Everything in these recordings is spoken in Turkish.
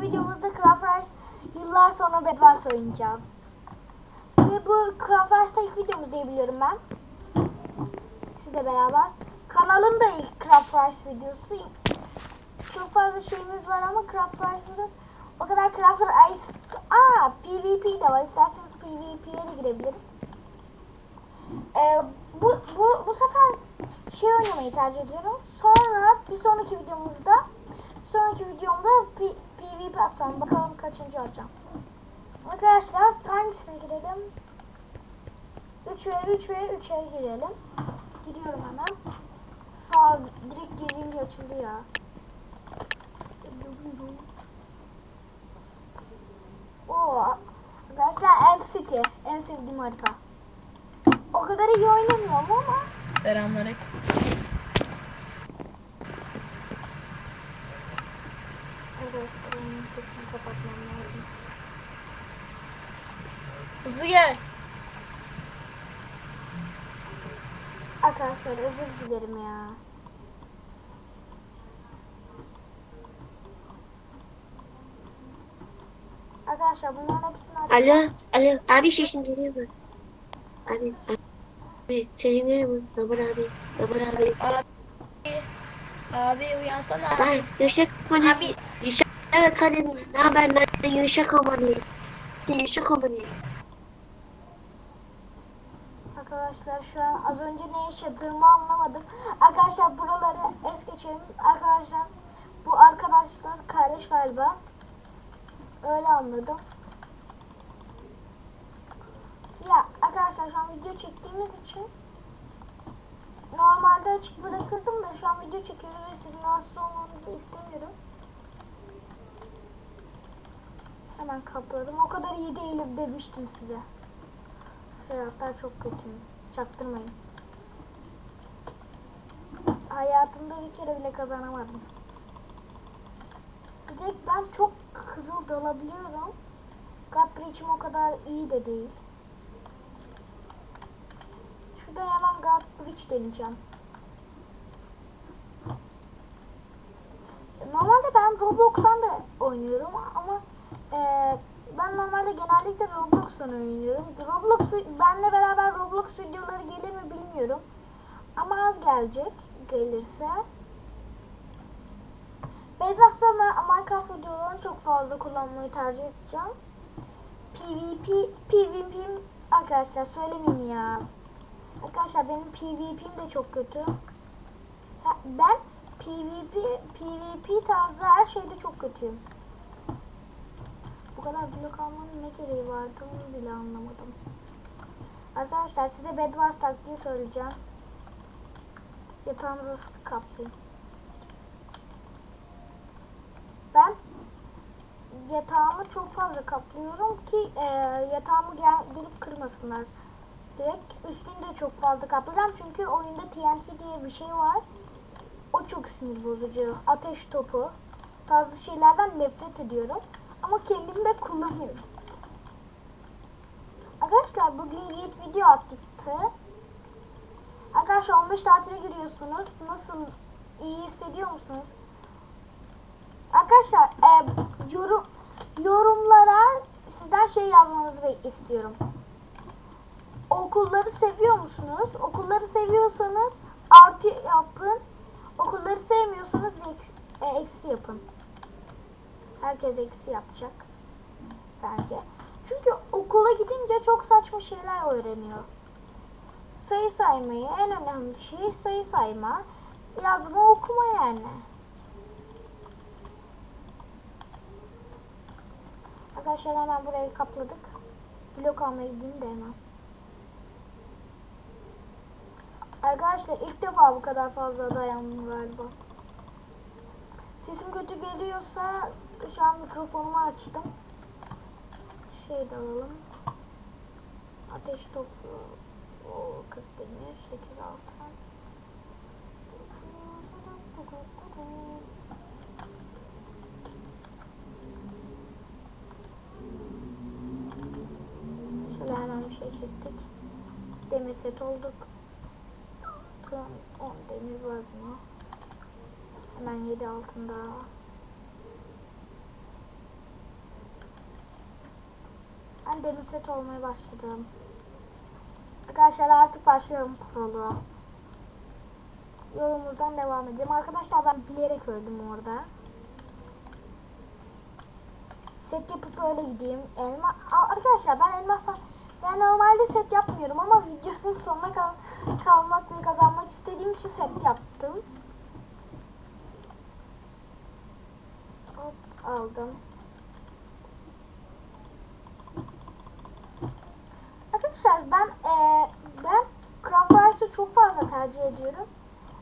videomuzda Craft Rice yıllar sonra Bedwars oynayacağım. Ve bu Craft Rice'da ilk videomuz diye biliyorum ben. Sizle beraber. Kanalın da ilk Craft Rice videosu. Çok fazla şeyimiz var ama Craft Rice'ımızın o kadar Craft Rice... Aa PvP de var. İsterseniz PvP'ye de girebiliriz. Ee, bu, bu, bu sefer şey oynamayı tercih ediyorum. Sonra bir sonraki videomuzda sonraki videomda P- PvP atacağım. Bakalım kaçıncı olacağım. Arkadaşlar hangisine girelim? 3 ve 3 ve 3'e girelim. Giriyorum hemen. Ha direkt girdiğimde açıldı ya. Oo, arkadaşlar End City. En sevdiğim harita. O kadar iyi oynamıyorum ama Selamünaleyküm. Gel. Arkadaşlar özür dilerim ya. Arkadaşlar bunların hepsini Alo, alo. Abi sesim geliyor mu? Abi, abi sesim geliyor mu? Zabar abi, Zabar abi. Abi. Abi uyansana. Lan Yuşak. Abi. Yuşak Kone. Ne haber lan? Yuşak Kone. Yuşak Kone. Arkadaşlar şu an az önce ne yaşadığımı anlamadım. Arkadaşlar buraları es geçelim. Arkadaşlar bu arkadaşlar kardeş galiba. Öyle anladım. Ya arkadaşlar şu an video çektiğimiz için normalde açık bırakırdım da şu an video çekiyoruz ve sizin rahatsız olmanızı istemiyorum. Hemen kapladım. O kadar iyi değilim demiştim size. Hayatlar çok kötüyüm. Çaktırmayın. Hayatımda bir kere bile kazanamadım. Bir de ben çok hızlı dalabiliyorum. God Breach'im o kadar iyi de değil. Şurada hemen God Breach deneyeceğim. Normalde ben Roblox'tan da oynuyorum ama eee, ben normalde genellikle Roblox'tan oynuyorum. Roblox benle beraber Roblox videoları gelir mi bilmiyorum. Ama az gelecek gelirse. Bedwars'ta Ma- Minecraft videolarını çok fazla kullanmayı tercih edeceğim. PvP, PvP'm arkadaşlar söylemeyeyim ya. Arkadaşlar benim PvP'm de çok kötü. Ben PvP, PvP tarzı her şeyde çok kötüyüm. Bu kadar blok almanın ne gereği vardı onu bile anlamadım. Arkadaşlar size Bedwars taktiği söyleyeceğim. Yatağınızı sıkı kaplayın. Ben yatağımı çok fazla kaplıyorum ki e, yatağımı gel, gelip kırmasınlar. Direkt üstünü de çok fazla kaplayacağım çünkü oyunda TNT diye bir şey var. O çok sinir bozucu. Ateş topu tarzı şeylerden nefret ediyorum. Ama kendim de kullanıyorum. Arkadaşlar bugün Yiğit video attı. Arkadaşlar 15 tatile giriyorsunuz. Nasıl iyi hissediyor musunuz? Arkadaşlar e, yorum yorumlara sizden şey yazmanızı istiyorum. Okulları seviyor musunuz? Okulları seviyorsanız artı yapın. Okulları sevmiyorsanız e, eksi yapın. Herkes eksi yapacak. Bence. Çünkü okula gidince çok saçma şeyler öğreniyor. Sayı saymayı en önemli şey sayı sayma. Yazma okuma yani. Arkadaşlar hemen burayı kapladık. Blok almaya gideyim de hemen. Arkadaşlar ilk defa bu kadar fazla dayandım galiba. Sesim kötü geliyorsa şu an mikrofonumu açtım. Şey de alalım. Ateş topu. O 40 demir, 8 altın. Şöyle hemen bir şey çektik. Demir set olduk. Tam 10 demir var buna. Hemen 7 altın daha. Ben set olmaya başladım. Arkadaşlar artık başlıyorum proluğa. Yolumuzdan devam edelim. Arkadaşlar ben bilerek öldüm orada. Set yapıp öyle gideyim. Elma arkadaşlar ben elmasla ben normalde set yapmıyorum ama videonun sonuna kal kalmak ve kazanmak istediğim için set yaptım. Hop aldım. Arkadaşlar ben eee ben Craft Rice'ı çok fazla tercih ediyorum.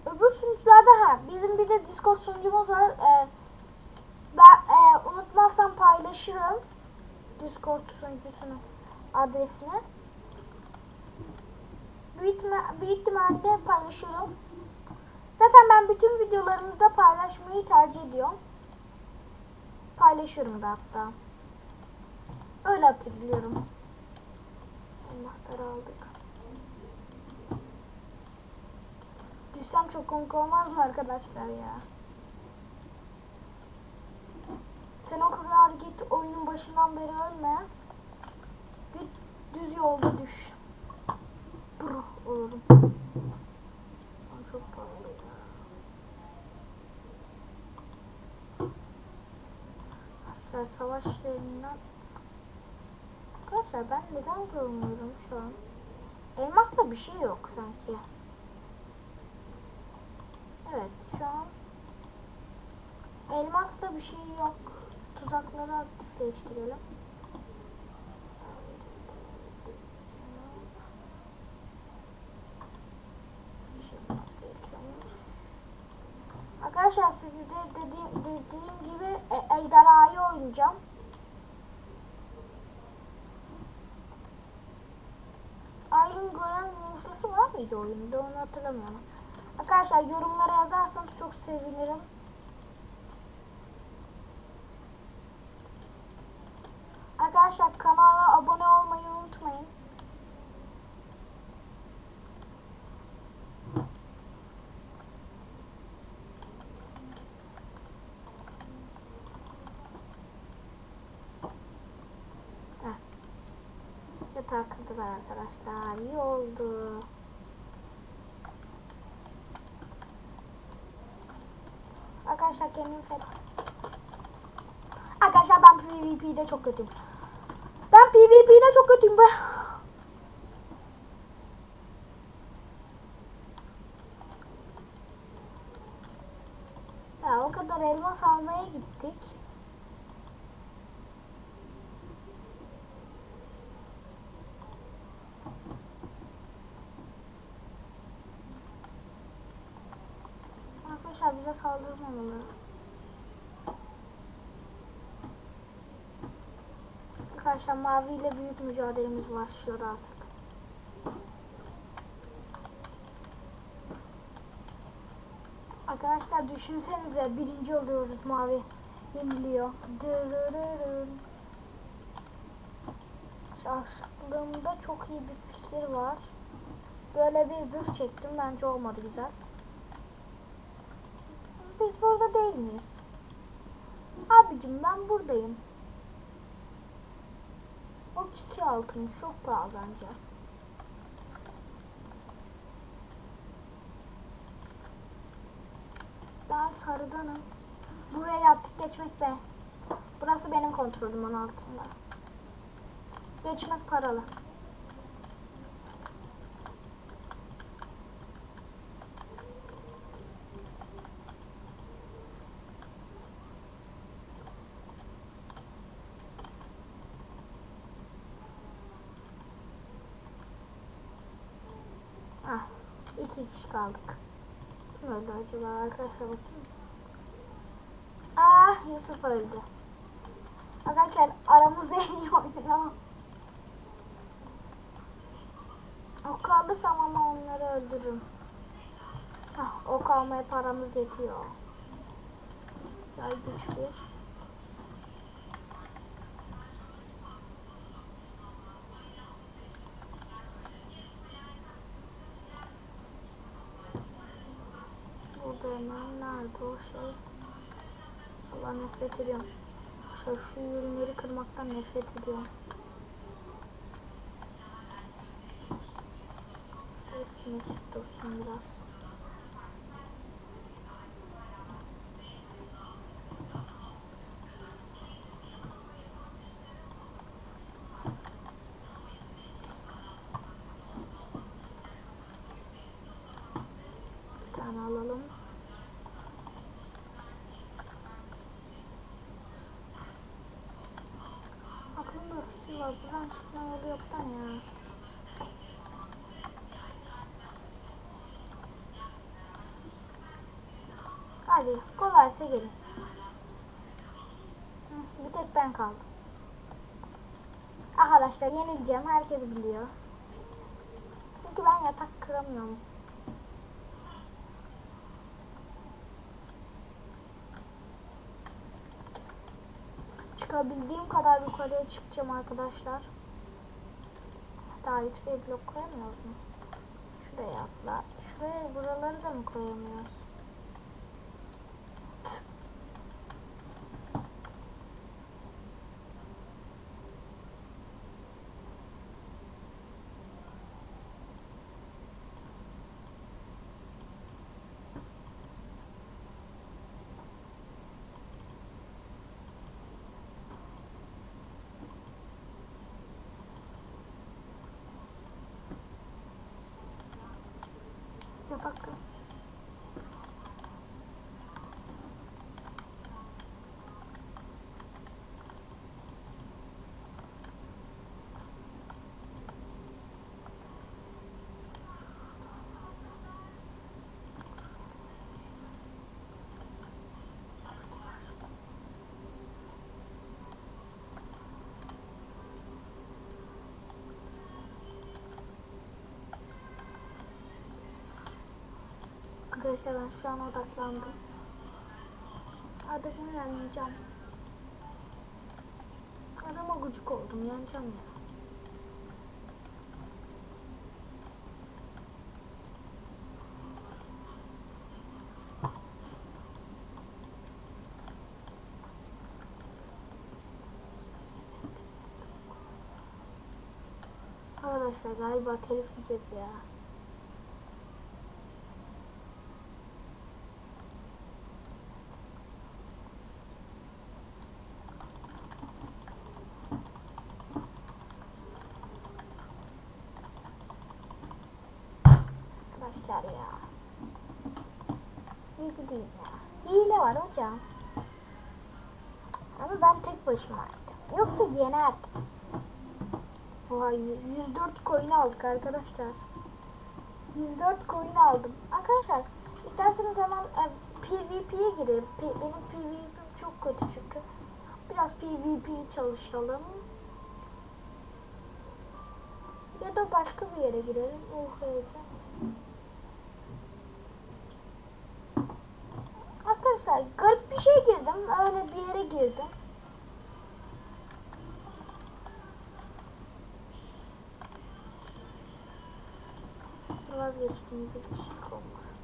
Öbür sunucularda ha bizim bir de Discord sunucumuz var. Eee ben eee, unutmazsam paylaşırım Discord sunucusunu adresini. Büyük, büyük ihtimalle paylaşırım. Zaten ben bütün videolarımızda paylaşmayı tercih ediyorum. Paylaşıyorum da hatta. Öyle hatırlıyorum. Elmasları aldık. Düşsem çok komik olmaz mı arkadaşlar ya? Sen o kadar git oyunun başından beri ölme. Git düz yolda düş. Brr olurum. Savaş yerinden Arkadaşlar ben neden görmüyorum şu an? Elmasla bir şey yok sanki. Evet şu an elmasla bir şey yok. Tuzakları aktifleştirelim. Şey. Arkadaşlar size de dediğim, dediğim gibi e, ejderhayı oynayacağım. Mıydı oyunda onu hatırlamıyorum. Arkadaşlar yorumlara yazarsanız çok sevinirim. Arkadaşlar kanala abone olmayı unutmayın. Heh. Yatağa kırdılar arkadaşlar. İyi oldu. Kendimi feda. Arkadaşlar ben PvP'de çok kötüyüm. Ben PvP'de çok kötüyüm. Ben... Ya o kadar elmas almaya gittik. Arkadaşlar bize saldırmamalı. Arkadaşlar mavi ile büyük mücadelemiz başlıyor artık. Arkadaşlar düşünsenize birinci oluyoruz mavi yeniliyor. Dırırırın. Aklımda çok iyi bir fikir var. Böyle bir zırh çektim bence olmadı güzel. Biz burada değil miyiz? Abicim ben buradayım. O iki altın çok pahalı bence. Ben sarıdanım. Buraya yaptık geçmek be. Burası benim kontrolümün altında. Geçmek paralı. Ah, iki kişi kaldık. Kim öldü acaba arkadaşlar bakayım. Ah Yusuf öldü. Arkadaşlar aramızda en iyi oynuyor. Ok alırsam ama onları öldürürüm. Hah, ok almaya paramız yetiyor. Gel güç bir. dövmem nerede o şey? Allah nefret ediyorum. Şu ürünleri kırmaktan nefret ediyorum. Şöyle simetrik dursun biraz. alalım. Var. Buradan çıkma yolu yoktan ya. Hadi kolaysa gelin. Bir tek ben kaldım. Arkadaşlar yenileceğim. Herkes biliyor. Çünkü ben yatak kıramıyorum. Çıkabildiğim kadar yukarıya çıkacağım arkadaşlar. Daha yüksek blok koyamıyoruz mu? Şuraya atla. Şuraya buraları da mı koyamıyoruz? Yatak Arkadaşlar ben şu an odaklandım. Adamı yeneceğim. Adama gıcık oldum yeneceğim ya. Arkadaşlar galiba telif yiyeceğiz ya. Arkadaşlar ya. İyi değil ya. Hile var hocam. Ama tek başımaydım. Yoksa yenerdim. Vay 104 coin aldık arkadaşlar. 104 coin aldım. Arkadaşlar isterseniz hemen e, PvP'ye girelim. P- benim PvP'm çok kötü çünkü. Biraz PvP çalışalım. Ya da başka bir yere girelim. Oh heyecan. Arkadaşlar garip bir şey girdim. Öyle bir yere girdim. Vazgeçtim bir kişilik olmasın.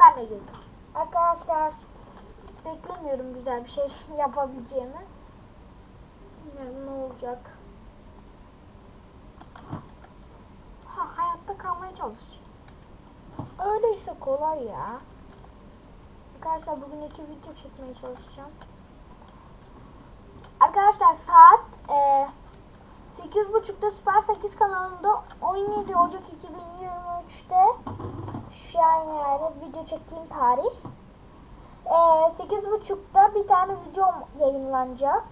Ben de girdim. Arkadaşlar beklemiyorum güzel bir şey yapabileceğimi. Bilmiyorum ne olacak. Ha hayatta kalmaya çalışacağım. Öyleyse kolay ya. Arkadaşlar bugün iki video çekmeye çalışacağım. Arkadaşlar saat e, 8.30'da Süper 8 kanalında 17 Ocak 2023'te şu an yani video çektiğim tarih. E, 8.30'da bir tane video yayınlanacak.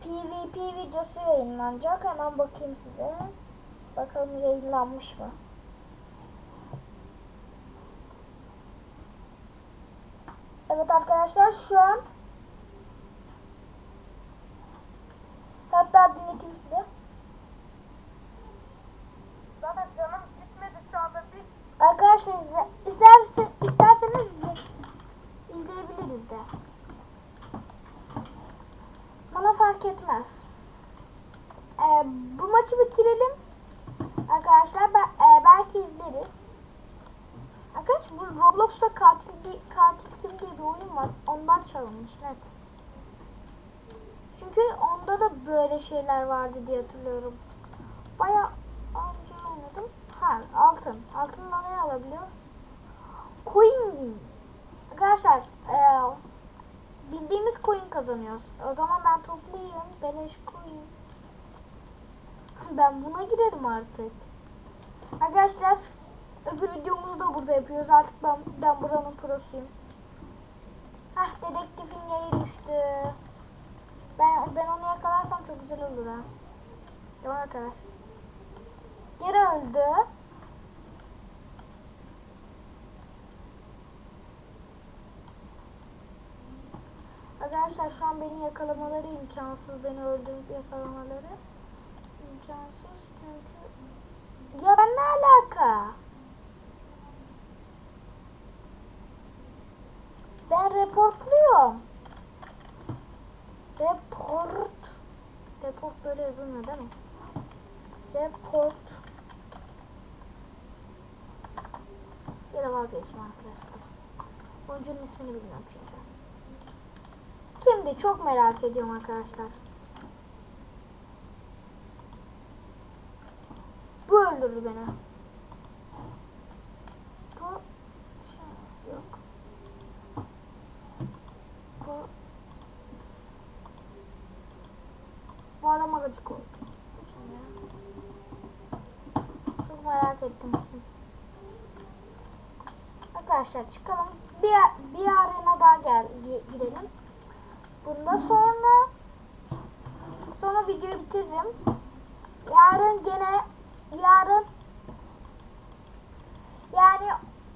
PvP videosu yayınlanacak. Hemen bakayım size. Bakalım yayınlanmış mı? Evet arkadaşlar şu an hatta dinleteyim size. Zaten canım gitmedi şu anda bir Arkadaşlar izle, izlerse, isterseniz izle, izleyebiliriz de. Bana fark etmez. Ee, bu maçı bitirelim. Arkadaşlar ben, e, belki izleriz. Arkadaşlar bu Roblox'ta katil, katil kim diye bir oyun var. Ondan çalınmış net. Çünkü onda da böyle şeyler vardı diye hatırlıyorum. Baya önce oynadım. Ha altın. Altından ne alabiliyoruz? Coin. Arkadaşlar eee, bildiğimiz coin kazanıyoruz. O zaman ben toplayayım. Beleş coin. Ben buna girerim artık. Arkadaşlar öbür videomuzu da burada yapıyoruz. Artık ben, ben buranın prosuyum. Hah dedektifin yayı düştü. Ben ben onu yakalarsam çok güzel olur ha. Tamam arkadaşlar. Geri öldü. Arkadaşlar şu an beni yakalamaları imkansız. Beni öldürüp yakalamaları imkansız çünkü ya ben ne alaka? Ben reportluyorum. Report. Report böyle yazılmıyor değil mi? Report. Ya da vazgeçtim arkadaşlar. Oyuncunun ismini bilmiyorum çünkü. Kimdi? Çok merak ediyorum arkadaşlar. Bu öldürdü beni. Bu şey yok. Bu Bu adama gıcık oldu. Çok merak ettim. Arkadaşlar çıkalım. Bir, bir arena daha gel gi- girelim. Bunda sonra sonra videoyu bitiririm. Yarın gene yarın yani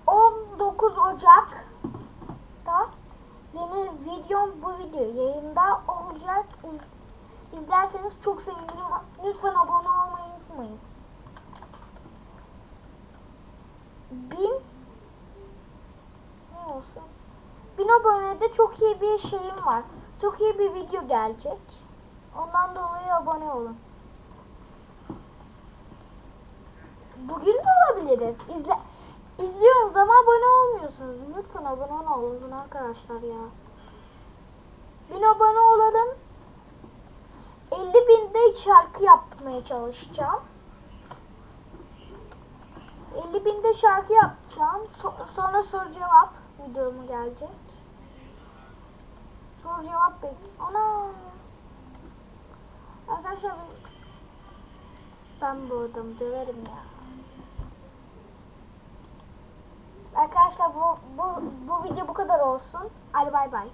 19 Ocak'ta yeni videom bu video yayında olacak. İz, izlerseniz çok sevinirim. Lütfen abone olmayı unutmayın. Bin ne olsun? Bin abonede çok iyi bir şeyim var. Çok iyi bir video gelecek. Ondan dolayı abone olun. Bugün de olabiliriz. İzle İzliyorsunuz ama abone olmuyorsunuz. Lütfen abone olun arkadaşlar ya. Bin abone olalım. 50 binde şarkı yapmaya çalışacağım. 50 binde şarkı yapacağım. So- sonra soru cevap videomu gelecek. Soru cevap bekliyorum. Ana. Arkadaşlar ben- ben bu adamı döverim ya. Arkadaşlar bu, bu, bu video bu kadar olsun. Hadi bay bay.